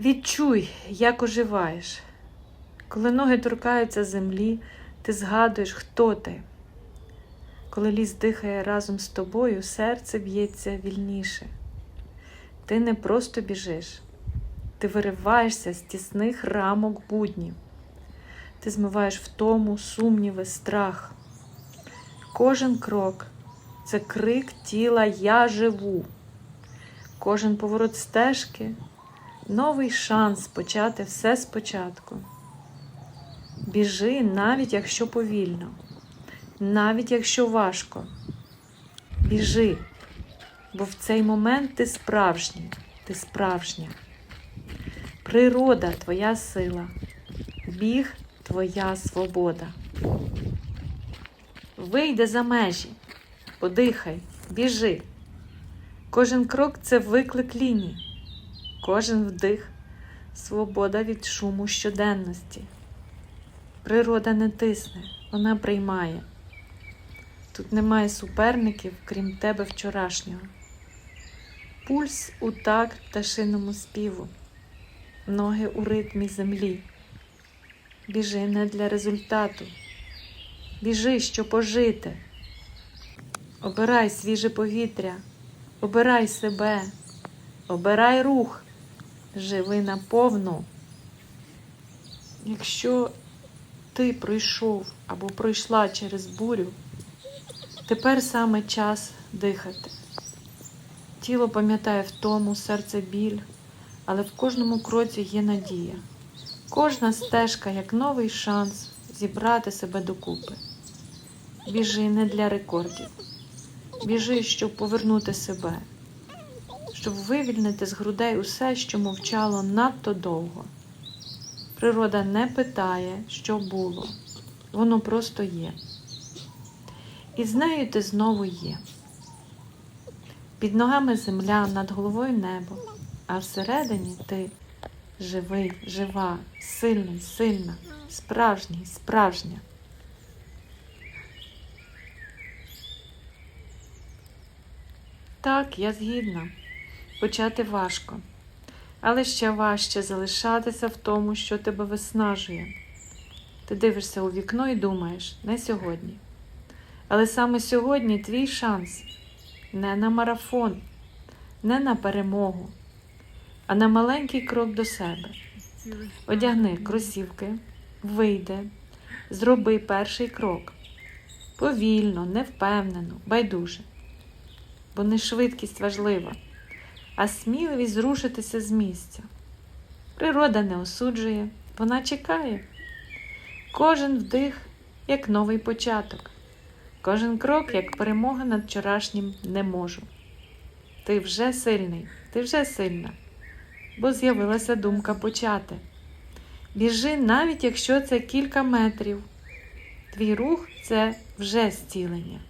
Відчуй, як оживаєш. Коли ноги торкаються землі, ти згадуєш, хто ти. Коли ліс дихає разом з тобою, серце б'ється вільніше. Ти не просто біжиш, ти вириваєшся з тісних рамок буднів. Ти змиваєш втому, сумніви, страх. Кожен крок це крик тіла Я живу. Кожен поворот стежки новий шанс почати все спочатку. Біжи, навіть якщо повільно, навіть якщо важко. Біжи, бо в цей момент ти справжній, ти справжня. Природа твоя сила, біг твоя свобода. Вийди за межі, подихай, біжи. Кожен крок це виклик лінії, кожен вдих свобода від шуму щоденності. Природа не тисне, вона приймає. Тут немає суперників, крім тебе вчорашнього. Пульс у такт пташиному співу, ноги у ритмі землі. Біжи не для результату. Біжи, щоб пожити. Обирай свіже повітря, обирай себе, обирай рух, живи наповну. Якщо ти пройшов або пройшла через бурю, тепер саме час дихати. Тіло пам'ятає втому, серце біль, але в кожному кроці є надія. Кожна стежка як новий шанс зібрати себе докупи. Біжи не для рекордів. Біжи, щоб повернути себе, щоб вивільнити з грудей усе, що мовчало надто довго. Природа не питає, що було, воно просто є. І з нею ти знову є. Під ногами земля, над головою небо, а всередині ти живий, жива, сильний, сильна, справжній, справжня. Так, я згідна. Почати важко, але ще важче залишатися в тому, що тебе виснажує. Ти дивишся у вікно і думаєш, не сьогодні. Але саме сьогодні твій шанс не на марафон, не на перемогу, а на маленький крок до себе. Одягни кросівки, вийди, зроби перший крок. Повільно, невпевнено, байдуже. Бо не швидкість важлива, а сміливість зрушитися з місця. Природа не осуджує, вона чекає. Кожен вдих як новий початок, кожен крок як перемога над вчорашнім не можу. Ти вже сильний, ти вже сильна, бо з'явилася думка почати. Біжи, навіть якщо це кілька метрів. Твій рух це вже зцілення.